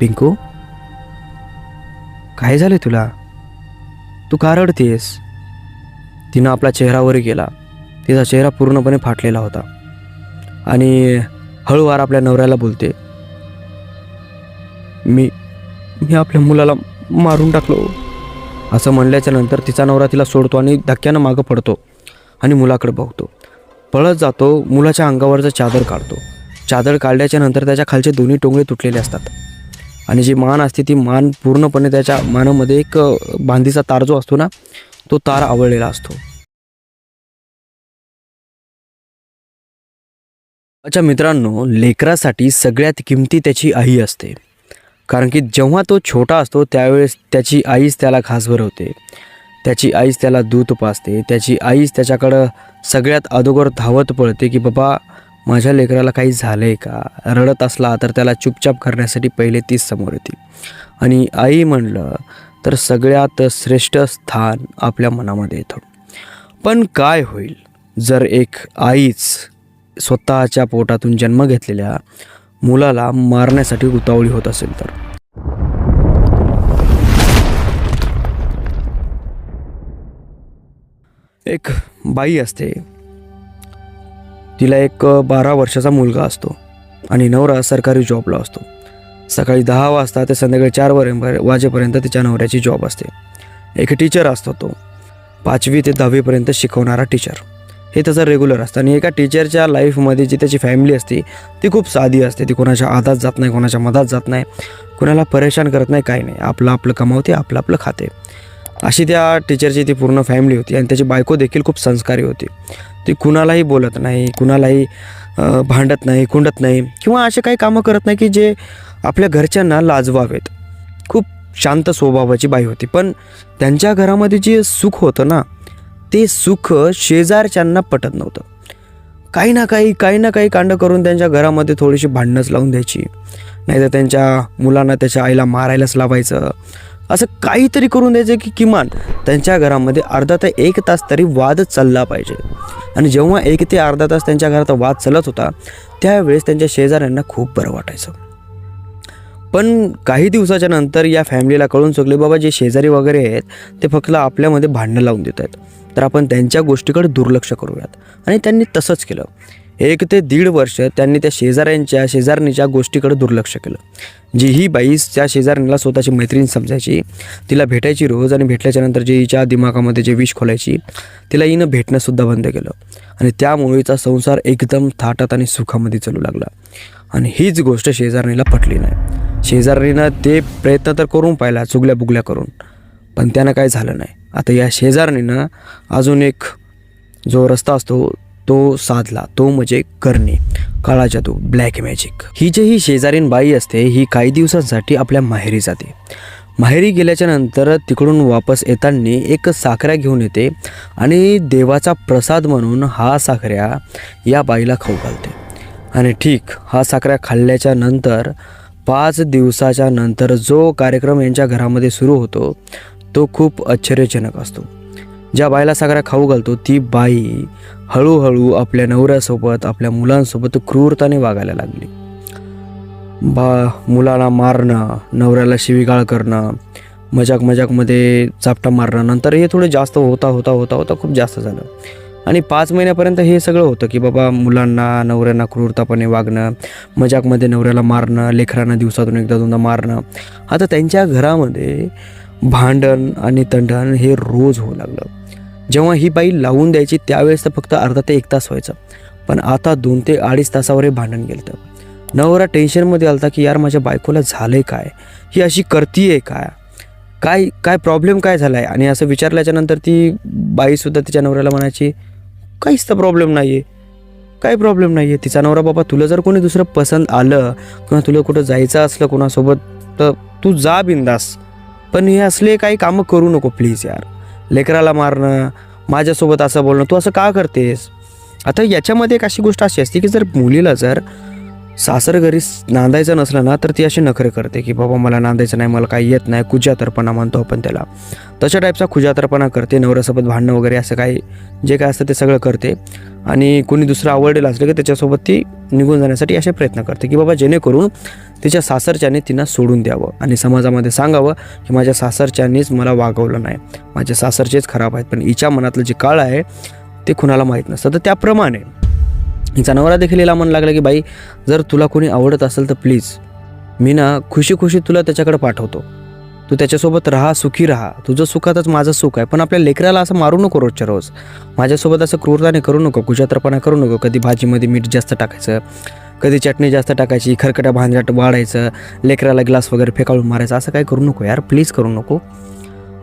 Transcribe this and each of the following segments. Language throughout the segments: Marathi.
पिंकू काय झालं तुला? तू का रडतेस? तिनं आपला चेहरावर गेला. तिचा चेहरा पूर्णपणे फाटलेला होता. आणि हळूवार आपल्या नवऱ्याला बोलते मी मी आपल्या मुलाला मारून टाकलो. असं म्हणल्याच्या नंतर तिचा नवरा तिला सोडतो आणि धक्क्यानं मागं पडतो आणि मुलाकडे बघतो. पळत जातो मुलाच्या अंगावरचं चादर काढतो. चादर काढल्याच्या नंतर त्याच्या खालचे दोन्ही टोंगळे तुटलेले असतात. आणि जी मान असते ती मान पूर्णपणे त्याच्या मानामध्ये एक बांधीचा तार जो असतो ना तो तार आवळलेला असतो. अच्छा मित्रांनो लेकरासाठी सगळ्यात किमती त्याची आई असते. कारण की जेव्हा तो छोटा असतो त्यावेळेस त्याची आईच त्याला खास भरवते. त्याची आईच त्याला दूध पाजते त्याची आईच त्याच्याकडं सगळ्यात अगोदर धावत पळते की बाबा माझ्या लेकराला काही झालं आहे का? रडत असला तर त्याला चुपचाप करण्यासाठी पहिले तीच समोर येते. आणि आई म्हणलं तर सगळ्यात श्रेष्ठ स्थान आपल्या मनामध्ये येतं. पण काय होईल? जर एक आईच स्वतःच्या पोटातून जन्म घेतलेल्या मुलाला मारण्यासाठी उतावळी होत असेल तर? एक बाई असते. तिला एक बारा वर्षाचा मुलगा असतो आणि नवरा सरकारी जॉबला असतो. सकाळी दहा वाजता ते संध्याकाळी चार वर वाजेपर्यंत तिच्या नवऱ्याची जॉब असते. एक टीचर असतो तो. पाचवी ते दहावीपर्यंत शिकवणारा टीचर हे त्याचं रेग्युलर असतं आणि एका टीचरच्या लाईफमध्ये जी त्याची फॅमिली असते ती खूप साधी असते. ती कोणाच्या आधात जात नाही कोणाच्या मधात जात नाही. कोणाला परेशान करत नाही काही नाही. आपलं आपलं कमावते आपलं आपलं खाते. अशी त्या टीचरची ती पूर्ण फॅमिली होती आणि त्याची बायको देखील खूप संस्कारी होती. ते कुणालाही बोलत नाही कुणालाही भांडत नाही कुंडत नाही किंवा असे काही कामं करत नाही की जे आपल्या घरच्यांना लाजवावेत. खूप शांत स्वभावाची बाई होती. पण त्यांच्या घरामध्ये जे सुख होतं ना ते सुख शेजारच्यांना पटत नव्हतं. काही ना काही काही ना काही कांड करून त्यांच्या घरामध्ये थोडीशी भांडणंच लावून द्यायची. नाहीतर त्यांच्या मुलांना त्याच्या आईला मारायलाच लावायचं. असं काहीतरी करून द्यायचं की किमान त्यांच्या घरामध्ये अर्धा ते एक तास तरी वाद चालला पाहिजे. आणि जेव्हा एक ते अर्धा तास त्यांच्या घरात वाद चालत होता त्यावेळेस त्यांच्या शेजाऱ्यांना खूप बरं वाटायचं. पण काही दिवसाच्या नंतर या फॅमिलीला कळून चुकले बाबा जे शेजारी वगैरे आहेत ते फक्त आपल्यामध्ये भांडणं लावून देत आहेत. तर आपण त्यांच्या गोष्टीकडे दुर्लक्ष करूयात. आणि त्यांनी तसंच केलं. एक ते दीड वर्ष त्यांनी त्या शेजाऱ्यांच्या शेजारणीच्या गोष्टीकडे दुर्लक्ष केलं. जी ही बाई त्या शेजारणीला स्वतःची मैत्रीण समजायची तिला भेटायची रोज आणि भेटल्याच्यानंतर जे हिच्या दिमागामध्ये जे विष खोलायची तिला हिनं भेटणंसुद्धा बंद केलं. आणि त्यामुळेचा संसार एकदम थाटात आणि सुखामध्ये चालू लागला. आणि हीच गोष्ट शेजारणीला पटली नाही. शेजारणीनं ते प्रयत्न तर करून पाहिला चुगल्या बुगल्या करून. पण त्यानं काय झालं नाही. आता या शेजारणीनं अजून एक जो रस्ता असतो तो साधला तो म्हणजे करणे. काळा जादू ब्लॅक मॅजिक ही जी ही शेजारीन बाई असते ही काही दिवसांसाठी आपल्या माहेरी जाते. माहेरी गेल्याच्यानंतर तिकडून वापस येताना एक साखऱ्या घेऊन येते आणि देवाचा प्रसाद म्हणून हा साखऱ्या या बाईला खाऊ घालते. आणि ठीक हा साखऱ्या खाल्ल्याच्या नंतर पाच दिवसाच्या नंतर जो कार्यक्रम यांच्या घरामध्ये सुरू होतो तो खूप आश्चर्यजनक असतो. ज्या बाईला सगळा खाऊ घालतो ती बाई हळूहळू आपल्या नवऱ्यासोबत आपल्या मुलांसोबत क्रूरताने वागायला लागली. बा मुलाला मारणं नवऱ्याला शिवीगाळ करणं मजाक मजाकमध्ये चापटा मारणं नंतर हे थोडं जास्त होता होता होता होता खूप जास्त झालं. आणि पाच महिन्यापर्यंत हे सगळं होतं की बाबा मुलांना नवऱ्यांना क्रूरतापणे वागणं मजाकमध्ये नवऱ्याला मारणं लेकरांना दिवसातून एकदा दोनदा मारणं. आता त्यांच्या घरामध्ये भांडण आणि तंडण हे रोज होऊ लागलं. जेव्हा ही बाई लावून द्यायची त्यावेळेस तर फक्त अर्धा ते एक तास व्हायचं. पण आता दोन ते अडीच तासावर हे भांडण गेलं नवरा टेन्शनमध्ये आलता की यार माझ्या बायकोला झालंय काय? ही अशी करतीये काय? काय काय प्रॉब्लेम काय झाला आहे आणि असं विचारल्याच्या नंतर ती बाईसुद्धा तिच्या नवऱ्याला म्हणायची काहीच तर प्रॉब्लेम नाही आहे काही प्रॉब्लेम नाही आहे तिचा नवरा बाबा तुला जर कोणी दुसरं पसंत आलं किंवा तुला कुठं जायचं असलं कोणासोबत तर तू जा बिंदास. पण हे असले काही कामं करू नको प्लीज यार. लेकराला मारणं माझ्यासोबत असं बोलणं तू असं का करतेस? आता याच्यामध्ये एक अशी गोष्ट अशी असते की जर मुलीला जर सासर घरी नांदायचं नसलं ना तर ती अशी नखरे करते की बाबा मला नांदायचं नाही मला काही येत नाही कुजातरपणा म्हणतो आपण त्याला. तशा टाईपचा खुजातरपणा करते नवऱ्यासोबत भांडणं वगैरे असं काही जे काय असतं ते सगळं करते. आणि कोणी दुसरं आवडलेलं असलं की त्याच्यासोबत ती निघून जाण्यासाठी असे प्रयत्न करते की बाबा जेणेकरून तिच्या सासरच्याने तिनं सोडून द्यावं आणि समाजामध्ये सांगावं की माझ्या सासरच्यानीच मला वागवलं नाही. माझ्या सासरचेच खराब आहेत पण हिच्या मनातलं जे काळ आहे ते कुणाला माहीत नसतं. तर त्याप्रमाणे हिचा नवरा देखील हिला मन लागलं की बाई जर तुला कोणी आवडत असेल तर प्लीज मी ना खुशी खुशी तुला त्याच्याकडे पाठवतो. तू त्याच्यासोबत राहा सुखी राहा. तुझं सुखातच माझं सुख आहे. पण आपल्या लेकराला असं मारू नको रोजच्या रोज. माझ्यासोबत असं क्रूरताने करू नको गुजात्रपणा करू नको. कधी भाजीमध्ये मीठ जास्त टाकायचं कधी चटणी जास्त टाकायची खरकट्या भांजाट वाढायचं लेकराला ग्लास वगैरे फेकाळून मारायचं असं काही करू नको यार. प्लीज करू नको.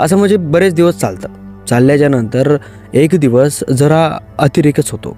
असं म्हणजे बरेच दिवस चालतं. चालल्याच्यानंतर एक दिवस जरा अतिरेकच होतो.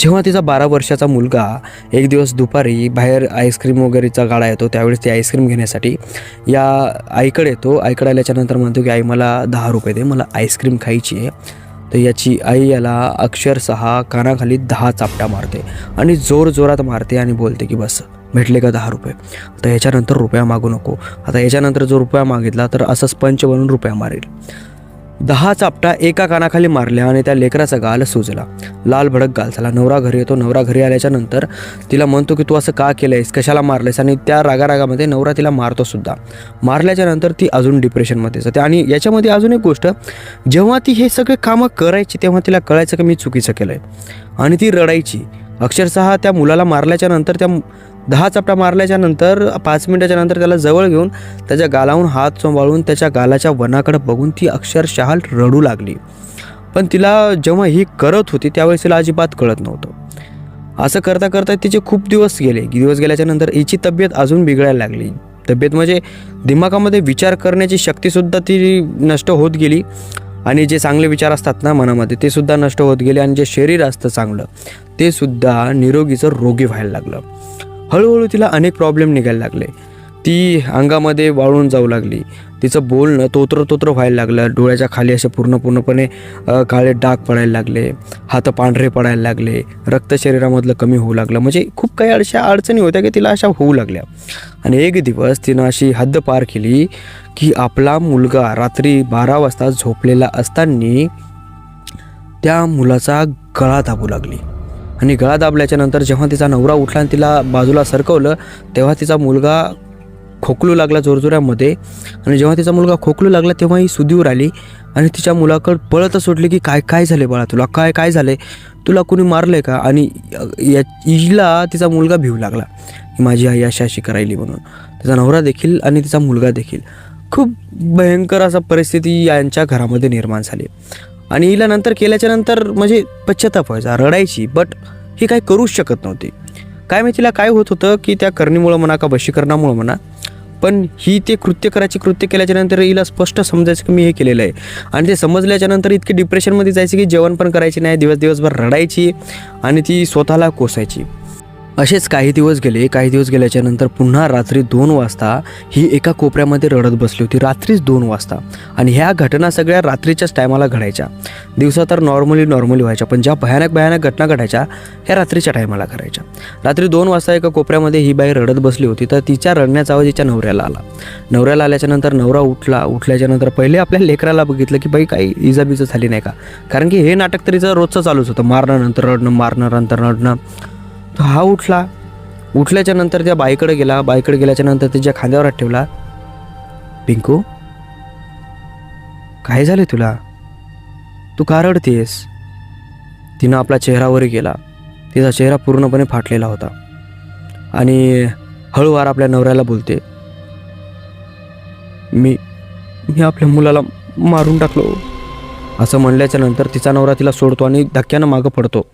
जेव्हा तिचा बारा वर्षाचा मुलगा एक दिवस दुपारी बाहेर आईस्क्रीम वगैरेचा गाडा येतो त्यावेळेस ती आईस्क्रीम घेण्यासाठी या आईकडे येतो. आईकडे आल्याच्यानंतर म्हणतो की आई मला दहा रुपये दे मला आईस्क्रीम खायची आहे. तर याची आई याला अक्षरशः कानाखाली दहा चापटा मारते आणि जोर जोरात मारते आणि बोलते की बस भेटले का दहा रुपये? तर याच्यानंतर रुपया मागू नको. आता याच्यानंतर जो रुपया मागितला तर असंच पंच बनून रुपया मारेल. दहा चापटा एका कानाखाली मारल्या आणि त्या लेकराचा गाल सुजला. लाल भडक गाल झाला. नवरा घरी येतो. नवरा घरी आल्याच्यानंतर तिला म्हणतो की तू असं का केलंयस? कशाला मारलंयस? आणि त्या रागारागामध्ये नवरा तिला मारतो सुद्धा. मारल्याच्या नंतर ती अजून डिप्रेशनमध्ये जाते. आणि याच्यामध्ये अजून एक गोष्ट जेव्हा ती हे सगळे कामं करायची तेव्हा तिला कळायचं की मी चुकीचं केलं आहे आणि ती रडायची. अक्षरशः त्या मुलाला मारल्याच्या नंतर त्या दहा चपटा मारल्याच्या नंतर पाच मिनिटाच्या नंतर त्याला जवळ घेऊन त्याच्या गालाहून हात सांभाळून त्याच्या गालाच्या वनाकडे बघून ती अक्षरशः रडू लागली. पण तिला जेव्हा ही करत होती त्यावेळेस तिला अजिबात कळत नव्हतं. असं करता करता तिचे खूप दिवस गेले. दिवस गेल्याच्यानंतर हिची तब्येत अजून बिघडायला लागली. तब्येत म्हणजे दिमागामध्ये विचार करण्याची शक्तीसुद्धा ती नष्ट होत गेली आणि जे चांगले विचार असतात ना मनामध्ये ते सुद्धा नष्ट होत गेले आणि जे शरीर असतं चांगलं ते सुद्धा निरोगीचं रोगी व्हायला लागलं. हळूहळू तिला अनेक प्रॉब्लेम निघायला लागले. ती अंगामध्ये वाळून जाऊ लागली. तिचं बोलणं तोत्र तोत्र व्हायला लागलं. डोळ्याच्या खाली असे पूर्ण पूर्णपणे काळे डाग पडायला लागले. हात पांढरे पडायला लागले. रक्त शरीरामधलं कमी होऊ लागलं. म्हणजे खूप काही अशा अडचणी होत्या की तिला अशा होऊ लागल्या. आणि एक दिवस तिनं अशी हद्द पार केली की आपला मुलगा रात्री बारा वाजता झोपलेला असताना त्या मुलाचा गळा दाबू लागली. आणि गळा दाबल्याच्यानंतर जेव्हा तिचा नवरा उठला आणि तिला बाजूला सरकवलं तेव्हा तिचा मुलगा खोकलू लागला जोरजोरामध्ये. आणि जेव्हा तिचा मुलगा खोकलू लागला तेव्हा ही सुदीवर आली. आणि तिच्या मुलाकडं पळतच सुटली की काय काय झाले बाळा तुला? काय काय झाले? तुला कुणी मारले का? आणि या हिला तिचा मुलगा भिवू लागला. की माझी आई अशी अशी करायली म्हणून. तिचा नवरा देखील आणि तिचा मुलगा देखील. खूप भयंकर असा परिस्थिती यांच्या घरामध्ये निर्माण झाली. आणि हिला नंतर केल्याच्यानंतर म्हणजे पश्चाताप व्हायचा रडायची बट ही काही करूच शकत नव्हती. काय माहिती तिला काय होत होतं की त्या करणीमुळं म्हणा का वशीकरणामुळं म्हणा पण ही ते कृत्य करायची कृत्य केल्याच्यानंतर हिला स्पष्ट समजायचं की मी हे केलेलं आहे. आणि ते समजल्याच्या नंतर इतकी डिप्रेशनमध्ये जायची की जेवण पण करायची नाही दिवस दिवसभर रडायची आणि ती स्वतःला कोसायची. असेच काही दिवस गेले काही दिवस गेल्याच्यानंतर पुन्हा रात्री दोन वाजता ही एका कोपऱ्यामध्ये रडत बसली होती. रात्रीच दोन वाजता. आणि ह्या घटना सगळ्या रात्रीच्याच टायमाला घडायच्या. दिवसा तर नॉर्मली नॉर्मली व्हायच्या पण ज्या भयानक भयानक घटना घडायच्या ह्या रात्रीच्या टायमाला करायच्या. रात्री दोन वाजता एका कोपऱ्यामध्ये ही बाई रडत बसली होती तर तिच्या रडण्याचा आवाज तिच्या नवऱ्याला आला. नवऱ्याला आल्याच्यानंतर नवरा उठला उठल्याच्या नंतर पहिले आपल्या लेकराला बघितलं की बाई काही इजाबिजा झाली नाही का? कारण की हे नाटक तरीचं रोजचं चालूच होतं मारणं नंतर रडणं मारणं नंतर रडणं. तर हा उठला. उठल्याच्या नंतर त्या बाईकडे गेला. बाईकडे गेल्याच्यानंतर तिच्या खांद्यावर हात ठेवला. पिंकू काय झालं तुला? तू का रडतेस? तिनं आपला चेहरावर गेला. तिचा चेहरा पूर्णपणे फाटलेला होता. आणि हळूवार आपल्या नवऱ्याला बोलते मी मी आपल्या मुलाला मारून टाकलो. असं म्हणल्याच्या नंतर तिचा नवरा तिला सोडतो आणि धक्क्यानं मागं पडतो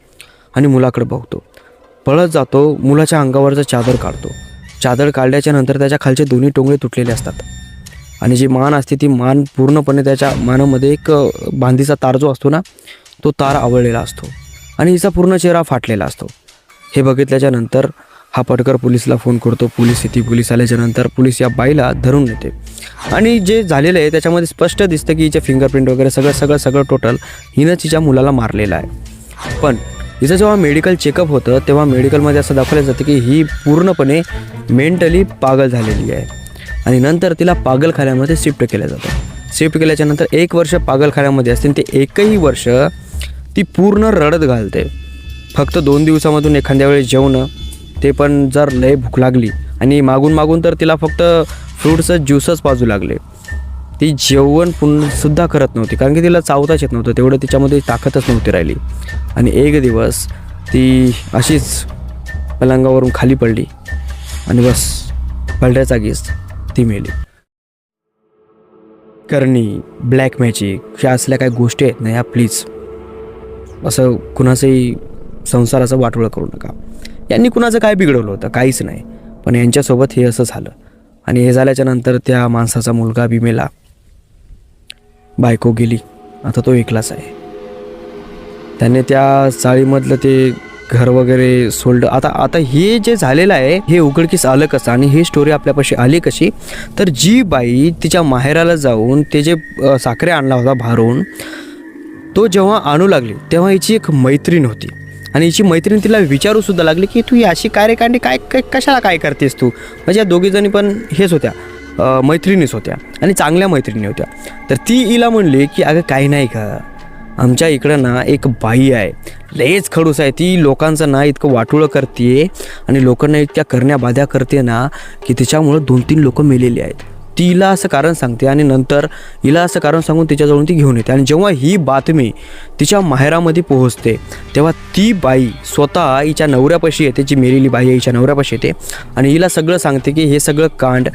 आणि मुलाकडे बघतो. पळत जातो मुलाच्या अंगावरचं चादर काढतो. चादर काढल्याच्या नंतर त्याच्या खालचे दोन्ही टोंगळे तुटलेले असतात. आणि जी मान असते ती मान पूर्णपणे त्याच्या मानामध्ये एक बांधीचा तार जो असतो ना तो तार आवळलेला असतो. आणि हिचा पूर्ण चेहरा फाटलेला असतो. हे बघितल्याच्या नंतर हा पटकर पोलिसला फोन करतो. पोलीस येते पोलीस आल्याच्यानंतर पोलीस या बाईला धरून नेते. आणि जे झालेलं आहे त्याच्यामध्ये स्पष्ट दिसतं की हिचे फिंगरप्रिंट वगैरे सगळं सगळं सगळं टोटल हिनंच तिच्या मुलाला मारलेलं आहे. पण हिचं जेव्हा मेडिकल चेकअप होतं तेव्हा मेडिकलमध्ये असं दाखवलं जातं की ही पूर्णपणे मेंटली पागल झालेली आहे. आणि नंतर तिला पागलखान्यामध्ये शिफ्ट केलं जातं. शिफ्ट केल्याच्यानंतर एक वर्ष पागलखान्यामध्ये असते आणि ते एकही वर्ष ती पूर्ण रडत घालते. फक्त दोन दिवसामधून एखाद्या वेळेस जेवणं ते पण जर लय भूक लागली आणि मागून मागून तर तिला फक्त फ्रूट्सच ज्यूसच पाजू लागले. ती जेवण पुन्हा सुद्धा करत नव्हती. कारण की तिला चावताच येत नव्हतं. तेवढं तिच्यामध्ये ताकदच नव्हती राहिली. आणि एक दिवस ती अशीच पलंगावरून खाली पडली आणि बस पडल्या जागीच ती मेली. करणी ब्लॅक मॅजिक ह्या असल्या काही गोष्टी आहेत ना ह्या प्लीज असं कुणाचंही संसाराचं वाटोळं करू नका. यांनी कुणाचं काय बिघडवलं होतं? काहीच नाही. पण यांच्यासोबत हे असं झालं. आणि हे झाल्याच्यानंतर त्या माणसाचा मुलगा बी मेला बायको गेली. आता तो एकलाच आहे. त्याने त्या चाळीमधलं ते घर वगैरे सोडलं. आता आता हे जे झालेलं आहे हे उघडकीस आलं कसं? आणि ही स्टोरी आपल्यापाशी आली कशी? तर जी बाई तिच्या माहेराला जाऊन ते जे साखरे आणला होता भारून तो जेव्हा आणू लागली तेव्हा हिची एक मैत्रीण होती. आणि हिची मैत्रीण तिला विचारूसुद्धा लागली की तू ही अशी कार्यकांडी काय काय कशाला काय करतेस तू? म्हणजे या दोघीजणी पण हेच होत्या. मैत्रिणीच होत्या आणि चांगल्या मैत्रिणी होत्या. तर ती हिला म्हणली की अगं काही नाही का आमच्या इकडं ना एक बाई आहे. लयच खडूस आहे. ती लोकांचं ना इतकं वाटोळं करते आणि लोकांना इतक्या करण्या बाध्या करते ना की तिच्यामुळं दोन तीन लोक मेलेली आहेत. तिला असं कारण सांगते आणि नंतर हिला असं कारण सांगून तिच्याजवळून ती घेऊन येते. आणि जेव्हा ही बातमी तिच्या माहेरामध्ये पोहोचते तेव्हा ती बाई स्वतः हिच्या नवऱ्यापाशी येते जी मेलेली बाई आहे हिच्या नवऱ्यापाशी येते. आणि हिला सगळं सांगते की हे सगळं कांड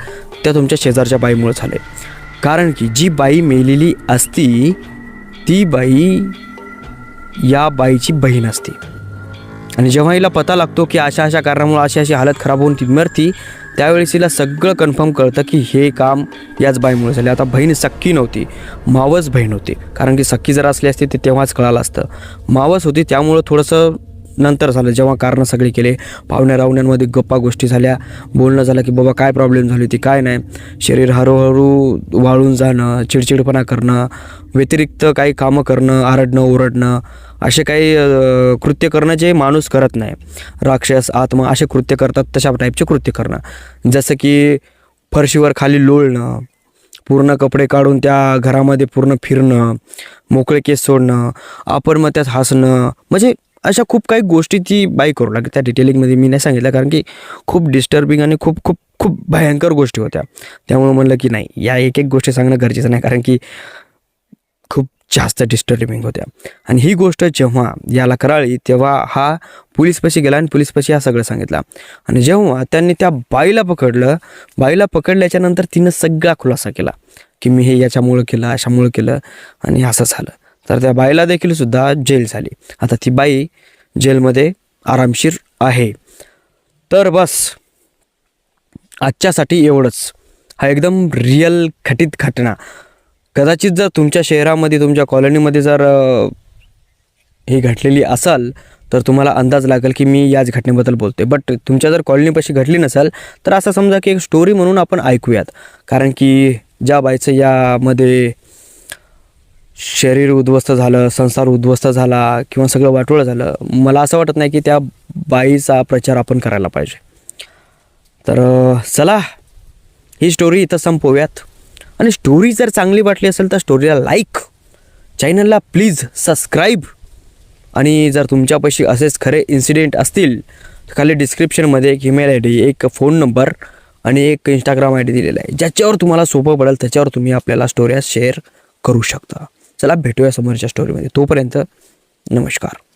त्या तुमच्या शेजारच्या बाईमुळे झाले कारण की जी बाई मेलेली असती ती बाई या बाईची बहीण असते. आणि जेव्हा हिला पता लागतो की अशा अशा कारणामुळे अशी अशी हालत खराब होऊन ती मरती त्यावेळेस हिला सगळं कन्फर्म कळतं की हे काम याच बाईमुळे झाले आता बहीण सक्की नव्हती मावस बहीण होती. कारण की सक्की जर असली असती ते तेव्हाच कळालं असतं. मावस होती त्यामुळं थोडंसं नंतर झालं. जेव्हा कारणं सगळी केले पाहुण्या रावण्यांमध्ये गप्पा गोष्टी झाल्या. बोलणं झालं की बाबा काय प्रॉब्लेम झाली होती? काय नाही. शरीर हळूहळू वाळून जाणं चिडचिडपणा करणं व्यतिरिक्त काही कामं करणं आरडणं ओरडणं असे काही कृत्य करणं जे माणूस करत नाही. राक्षस आत्मा असे कृत्य करतात तशा टाईपचे कृत्य करणं. जसं की फरशीवर खाली लोळणं पूर्ण कपडे काढून त्या घरामध्ये पूर्ण फिरणं मोकळे केस सोडणं आपण मग त्यात हसणं म्हणजे अशा खूप काही गोष्टी ती बाई करू लागली. त्या डिटेलिंगमध्ये मी नाही सांगितलं कारण की खूप डिस्टर्बिंग आणि खूप खूप खूप भयंकर गोष्टी होत्या. त्यामुळे म्हणलं की नाही या एक एक गोष्टी सांगणं गरजेचं नाही कारण की खूप जास्त डिस्टर्बिंग होत्या. आणि ही गोष्ट जेव्हा याला कराळी तेव्हा हा पोलीसपाशी गेला आणि पोलीसपाशी हा सगळं सांगितलं. आणि जेव्हा त्यांनी त्या बाईला पकडलं बाईला पकडल्याच्यानंतर तिनं सगळा खुलासा केला की मी हे याच्यामुळं केलं अशामुळं केलं आणि असं झालं. तर त्या बाईला देखील सुद्धा जेल झाली. आता ती बाई जेलमध्ये आरामशीर आहे. तर बस आजच्यासाठी एवढंच. हा एकदम रिअल खटित घटना. कदाचित जर तुमच्या शहरामध्ये तुमच्या कॉलनीमध्ये जर ही घडलेली असाल तर तुम्हाला अंदाज लागेल की मी याच घटनेबद्दल बोलते बट तुमच्या जर कॉलनीपाशी घडली नसाल तर असं समजा की एक स्टोरी म्हणून आपण ऐकूयात. कारण की ज्या बाईचं यामध्ये शरीर उद्ध्वस्त झालं संसार उद्ध्वस्त झाला किंवा सगळं वाटोळं झालं मला असं वाटत नाही की त्या बाईचा प्रचार आपण करायला पाहिजे. तर चला ही स्टोरी इथं संपवूयात. आणि स्टोरी जर चांगली वाटली असेल तर स्टोरीला लाईक चॅनलला प्लीज सबस्क्राईब आणि जर तुमच्यापाशी असेच खरे इन्सिडेंट असतील तर खाली डिस्क्रिप्शनमध्ये एक ईमेल आय डी एक फोन नंबर आणि एक इंस्टाग्राम आय डी दिलेला आहे. ज्याच्यावर तुम्हाला सोपं पडेल त्याच्यावर तुम्ही आपल्याला स्टोऱ्या शेअर करू शकता. चला भेटूया समोरच्या स्टोरीमध्ये तोपर्यंत नमस्कार.